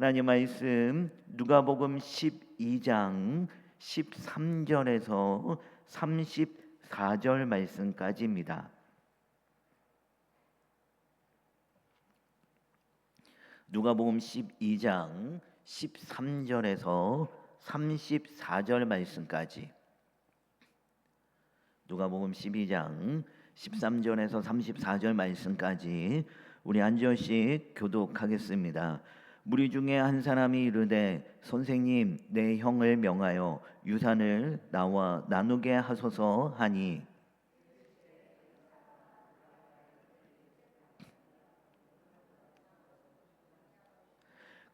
하나님 말씀 누가복음 12장 13절에서 34절 말씀까지입니다. 누가복음 12장 13절에서 34절 말씀까지 누가복음 12장 13절에서 34절 말씀까지 우리 한 절씩 교독하겠습니다. 무리 중에 한 사람이 이르되 선생님 내 형을 명하여 유산을 나와 나누게 하소서 하니.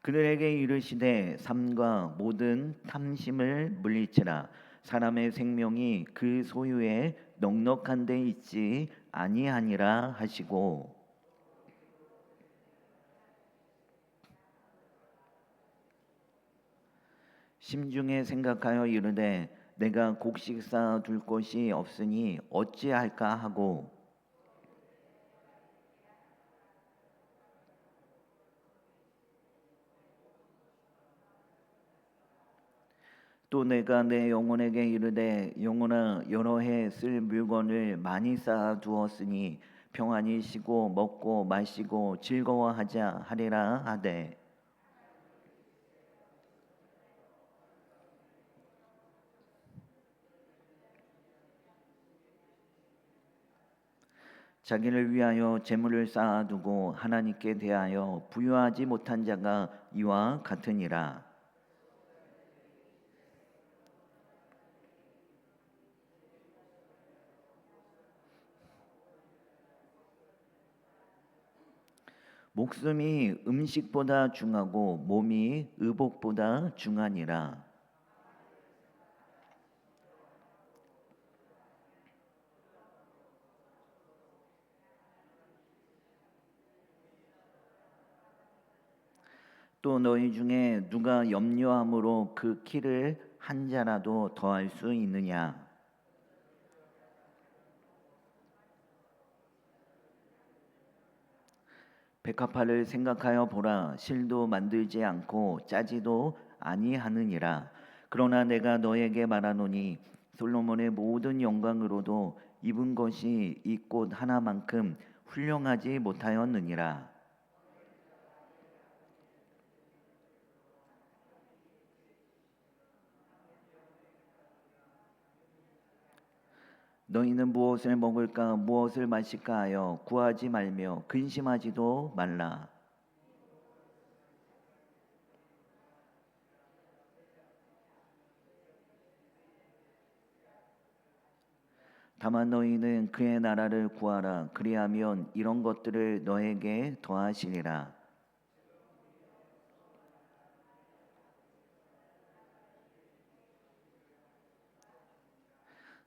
그들에게 이르시되 삶과 모든 탐심을 물리치라. 사람의 생명이 그 소유에 넉넉한 데 있지 아니하니라 하시고 심중에 생각하여 이르되 내가 곡식 쌓아 둘 곳이 없으니 어찌할까 하고. 또 내가 내 영혼에게 이르되 영혼아 여러 해 쓸 물건을 많이 쌓아 두었으니 평안히 쉬고 먹고 마시고 즐거워하자 하리라 하되 자기를 위하여 재물을 쌓아두고 하나님께 대하여 부유하지 못한 자가 이와 같으니라. 목숨이 음식보다 중하고 몸이 의복보다 중하니라. 또 너희 중에 누가 염려함으로 그 키를 한 자라도 더할 수 있느냐? 백합화를 생각하여 보라. 실도 만들지 않고 짜지도 아니하느니라. 그러나 내가 너에게 말하노니 솔로몬의 모든 영광으로도 입은 것이 이 꽃 하나만큼 훌륭하지 못하였느니라 너희는 무엇을 먹을까 무엇을 마실까 하여 구하지 말며 근심하지도 말라. 다만 너희는 그의 나라를 구하라 그리하면 이런 것들을 너에게 더하시리라.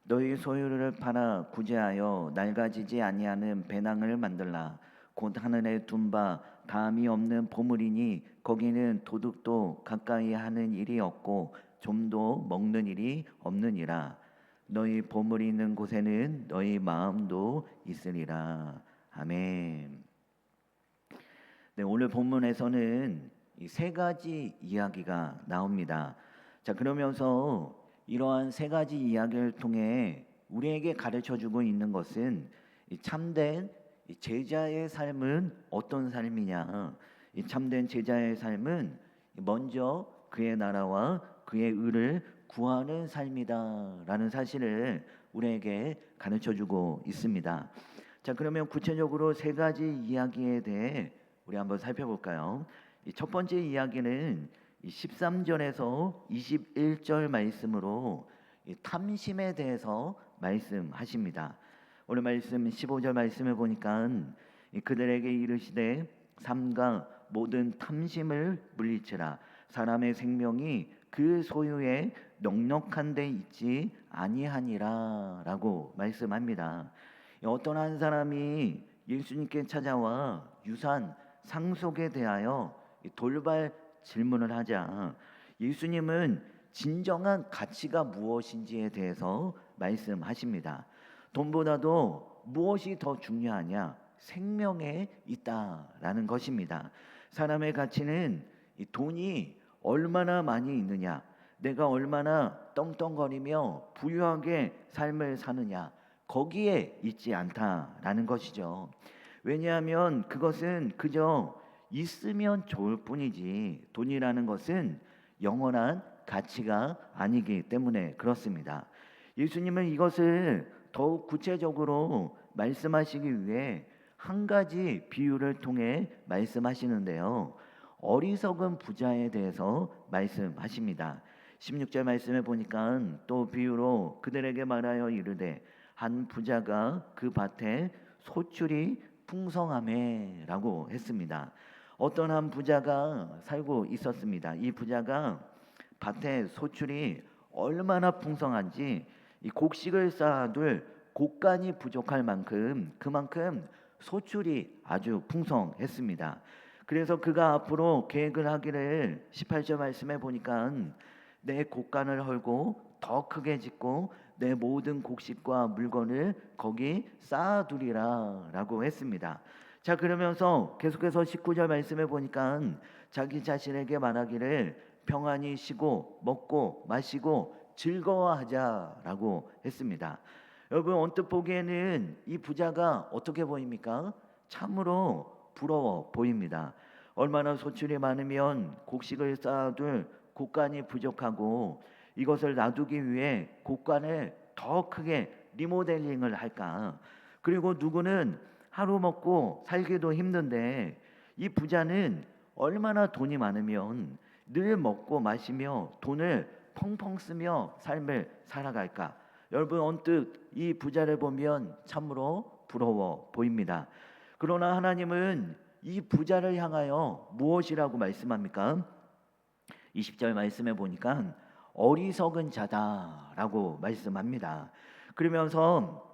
너희 소유를 팔아 구제하여 낡아지지 아니하는 배낭을 만들라 곧 하늘에 둔 바 다음이 없는 보물이니 거기는 도둑도 가까이 하는 일이 없고 좀도 먹는 일이 없느니라 너희 보물이 있는 곳에는 너희 마음도 있으리라 아멘. 네, 오늘 본문에서는 이 세 가지 이야기가 나옵니다. 자, 그러면서 이러한 세 가지 이야기를 통해 우리에게 가르쳐 주고 있는 것은 참된 제자의 삶은 어떤 삶이냐? 참된 제자의 삶은 먼저 그의 나라와 그의 의를 구하는 삶이다라는 사실을 우리에게 가르쳐 주고 있습니다. 자, 그러면 구체적으로 세 가지 이야기에 대해 우리 한번 살펴볼까요? 첫 번째 이야기는 13절에서 21절 말씀으로 탐심에 대해서 말씀하십니다. 오늘 말씀 15절 말씀을 보니까 그들에게 이르시되 삼가 모든 탐심을 물리치라 사람의 생명이 그 소유에 넉넉한 데 있지 아니하니라라고 말씀합니다. 어떤 한 사람이 예수님께 찾아와 유산 상속에 대하여 돌발 질문을 하자 예수님은 진정한 가치가 무엇인지에 대해서 말씀하십니다. 돈보다도 무엇이 더 중요하냐? 생명에 있다라는 것입니다. 사람의 가치는 이 돈이 얼마나 많이 있느냐, 내가 얼마나 떵떵거리며 부유하게 삶을 사느냐, 거기에 있지 않다라는 것이죠. 왜냐하면 그것은 그저 있으면 좋을 뿐이지 돈이라는 것은 영원한 가치가 아니기 때문에 그렇습니다. 예수님은 이것을 더욱 구체적으로 말씀하시기 위해 한 가지 비유를 통해 말씀하시는데요. 어리석은 부자에 대해서 말씀하십니다. 16절 말씀에 보니까 또 비유로 그들에게 말하여 이르되 한 부자가 그 밭에 소출이 풍성함에라고 했습니다. 어떤 한 부자가 살고 있었습니다. 이 부자가 밭에 소출이 얼마나 풍성한지 이 곡식을 쌓아둘 곡간이 부족할 만큼 그만큼 소출이 아주 풍성했습니다. 그래서 그가 앞으로 계획을 하기를 18절 말씀에 보니까 내 곡간을 헐고 더 크게 짓고 내 모든 곡식과 물건을 거기 쌓아두리라 라고 했습니다. 자 그러면서 계속해서 19절 말씀에 보니까 자기 자신에게 말하기를 평안히 쉬고 먹고 마시고 즐거워하자라고 했습니다. 여러분 언뜻 보기에는 이 부자가 어떻게 보입니까? 참으로 부러워 보입니다. 얼마나 소출이 많으면 곡식을 쌓아둘 곡간이 부족하고 이것을 놔두기 위해 곡간을 더 크게 리모델링을 할까? 그리고 누구는 하루 먹고 살기도 힘든데 이 부자는 얼마나 돈이 많으면 늘 먹고 마시며 돈을 펑펑 쓰며 삶을 살아갈까? 여러분 언뜻 이 부자를 보면 참으로 부러워 보입니다. 그러나 하나님은 이 부자를 향하여 무엇이라고 말씀합니까? 20절 말씀에 보니까 어리석은 자다라고 말씀합니다. 그러면서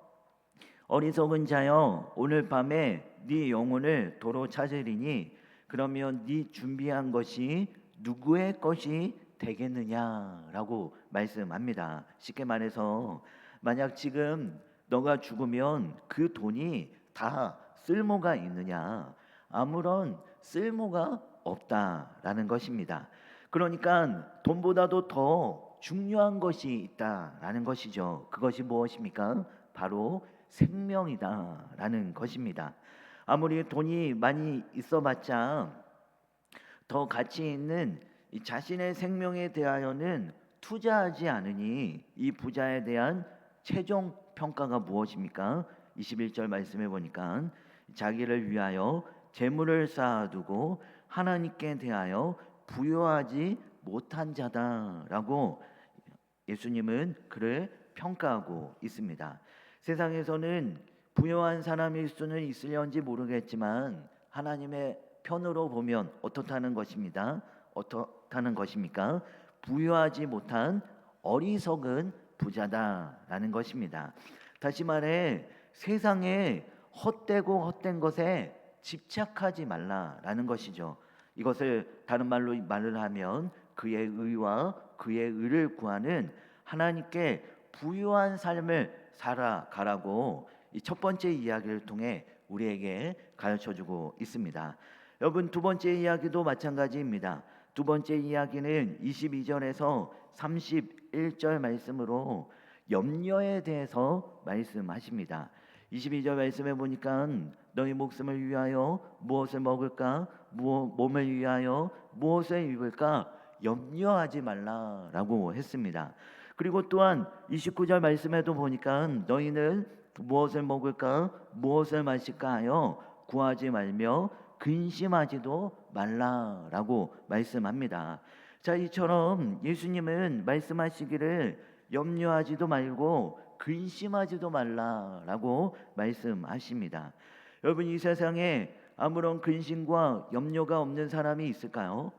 어리석은 자여 오늘 밤에 네 영혼을 도로 찾으리니 그러면 네 준비한 것이 누구의 것이 되겠느냐라고 말씀합니다. 쉽게 말해서 만약 지금 너가 죽으면 그 돈이 다 쓸모가 있느냐? 아무런 쓸모가 없다라는 것입니다. 그러니까 돈보다도 더 중요한 것이 있다라는 것이죠. 그것이 무엇입니까? 바로 생명이다라는 것입니다. 아무리 돈이 많이 있어봤자 더 가치 있는 이 자신의 생명에 대하여는 투자하지 않으니 이 부자에 대한 최종 평가가 무엇입니까? 21절 말씀해 보니까 자기를 위하여 재물을 쌓아두고 하나님께 대하여 부여하지 못한 자다라고 예수님은 그를 평가하고 있습니다. 세상에서는 부여한 사람일 수는 있을런지 모르겠지만 하나님의 편으로 보면 어떻다는 것입니다. 어떻다는 것입니까? 부여하지 못한 어리석은 부자다라는 것입니다. 다시 말해 세상에 헛되고 헛된 것에 집착하지 말라라는 것이죠. 이것을 다른 말로 말을 하면 그의 의와 그의 의를 구하는 하나님께 부유한 삶을 살아가라고 이 첫 번째 이야기를 통해 우리에게 가르쳐 주고 있습니다. 여러분 두 번째 이야기도 마찬가지입니다. 두 번째 이야기는 22절에서 31절 말씀으로 염려에 대해서 말씀하십니다. 22절 말씀에 보니까 너희 목숨을 위하여 무엇을 먹을까? 몸을 위하여 무엇을 입을까? 염려하지 말라라고 했습니다. 그리고 또한 29절 말씀에도 보니까 너희는 무엇을 먹을까? 무엇을 마실까 하여 구하지 말며 근심하지도 말라라고 말씀합니다. 자, 이처럼 예수님은 말씀하시기를 염려하지도 말고 근심하지도 말라라고 말씀하십니다. 여러분 이 세상에 아무런 근심과 염려가 없는 사람이 있을까요?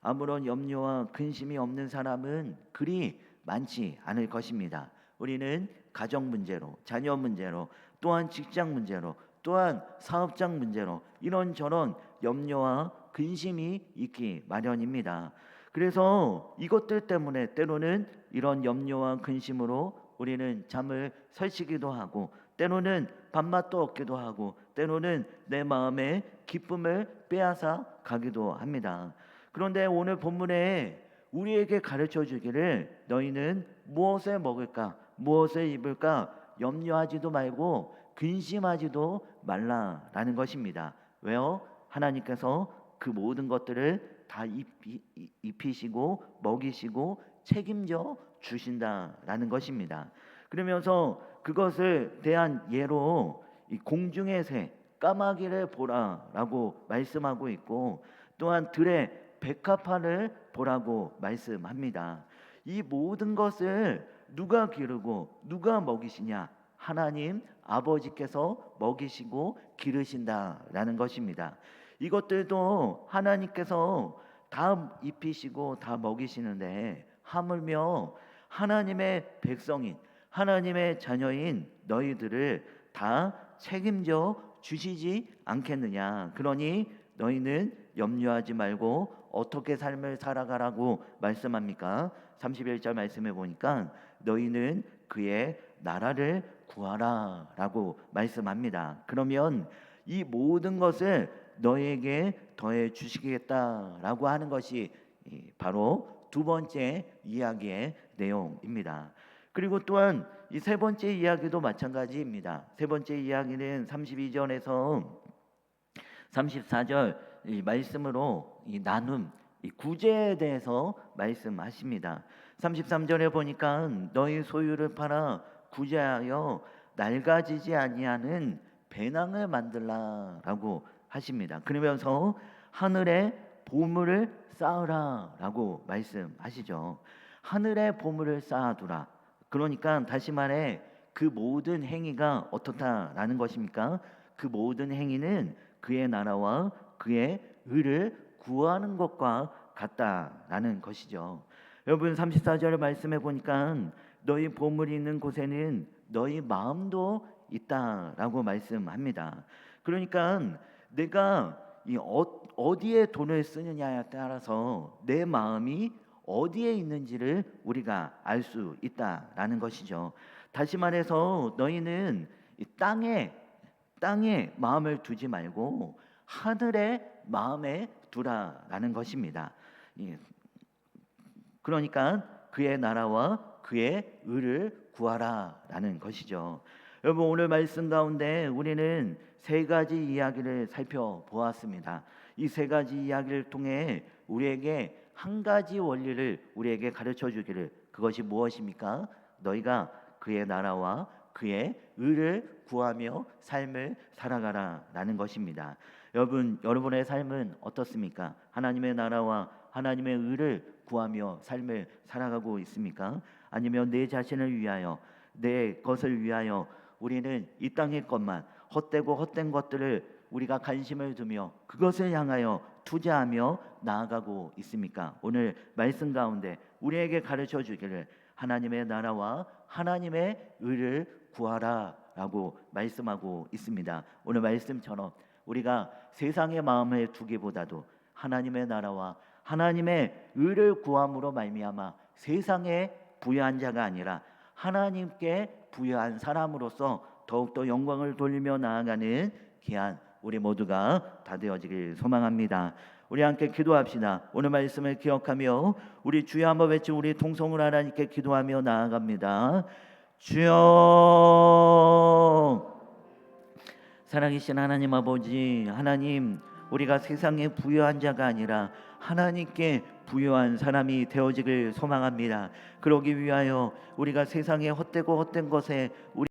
아무런 염려와 근심이 없는 사람은 그리 많지 않을 것입니다. 우리는 가정 문제로, 자녀 문제로, 또한 직장 문제로, 또한 사업장 문제로 이런저런 염려와 근심이 있기 마련입니다. 그래서 이것들 때문에 때로는 이런 염려와 근심으로 우리는 잠을 설치기도 하고 때로는 밥맛도 없기도 하고 때로는 내 마음에 기쁨을 빼앗아 가기도 합니다. 그런데 오늘 본문에 우리에게 가르쳐 주기를 너희는 무엇을 먹을까 무엇을 입을까 염려하지도 말고 근심하지도 말라라는 것입니다. 왜요? 하나님께서 그 모든 것들을 다 입히, 입히시고 먹이시고 책임져 주신다라는 것입니다. 그러면서 그것을 대한 예로 이 공중의 새 까마귀를 보라라고 말씀하고 있고 또한 들의 백합화를 보라고 말씀합니다. 이 모든 것을 누가 기르고 누가 먹이시냐? 하나님 아버지께서 먹이시고 기르신다라는 것입니다. 이것들도 하나님께서 다 입히시고 다 먹이시는데 하물며 하나님의 백성인 하나님의 자녀인 너희들을 다 책임져 주시지 않겠느냐. 그러니 너희는 염려하지 말고 어떻게 삶을 살아가라고 말씀합니까? 31절 말씀해 보니까 너희는 그의 나라를 구하라라고 말씀합니다. 그러면 이 모든 것을 너에게 더해 주시겠다라고 하는 것이 이 바로 두 번째 이야기의 내용입니다. 그리고 또한 이 세 번째 이야기도 마찬가지입니다. 세 번째 이야기는 32절에서 34절 이 말씀으로 이 나눔, 이 구제에 대해서 말씀하십니다. 33절에 보니까 너희 소유를 팔아 구제하여 낡아지지 아니하는 배낭을 만들라라고 하십니다. 그러면서 하늘에 보물을 쌓으라라고 말씀하시죠. 하늘에 보물을 쌓아두라. 그러니까 다시 말해 그 모든 행위가 어떻다라는 것입니까? 그 모든 행위는 그의 나라와 그의 의를 구하는 것과 같다라는 것이죠. 여러분 34절 말씀해 보니까 너희 보물이 있는 곳에는 너희 마음도 있다라고 말씀합니다. 그러니까 내가 이 어, 어디에 돈을 쓰느냐에 따라서 내 마음이 어디에 있는지를 우리가 알 수 있다라는 것이죠. 다시 말해서 너희는 이 땅에 땅에 마음을 두지 말고 하늘에 마음에 두라라는 것입니다. 예. 그러니까 그의 나라와 그의 의를 구하라라는 것이죠. 여러분 오늘 말씀 가운데 우리는 세 가지 이야기를 살펴보았습니다. 이 세 가지 이야기를 통해 우리에게 한 가지 원리를 우리에게 가르쳐 주기를 그것이 무엇입니까? 너희가 그의 나라와 그의 의를 구하며 삶을 살아가라라는 것입니다. 여러분 여러분의 삶은 어떻습니까? 하나님의 나라와 하나님의 의를 구하며 삶을 살아가고 있습니까? 아니면 내 자신을 위하여 내 것을 위하여 우리는 이 땅의 것만 헛되고 헛된 것들을 우리가 관심을 두며 그것을 향하여 투자하며 나아가고 있습니까? 오늘 말씀 가운데 우리에게 가르쳐 주기를 하나님의 나라와 하나님의 의를 구하라라고 말씀하고 있습니다. 오늘 말씀처럼 우리가 세상의 마음을 두기보다도 하나님의 나라와 하나님의 의를 구함으로 말미암아 세상에 부여한 자가 아니라 하나님께 부여한 사람으로서 더욱더 영광을 돌리며 나아가는 귀한 우리 모두가 다 되어지길 소망합니다. 우리 함께 기도합시다. 오늘 말씀을 기억하며 우리 주여 한번 외치 우리 통성을 하나님께 기도하며 나아갑니다. 주여 살아계신 하나님 아버지 하나님 우리가 세상에 부여한 자가 아니라 하나님께 부여한 사람이 되어지길 소망합니다. 그러기 위하여 우리가 세상에 헛되고 헛된 것에 우리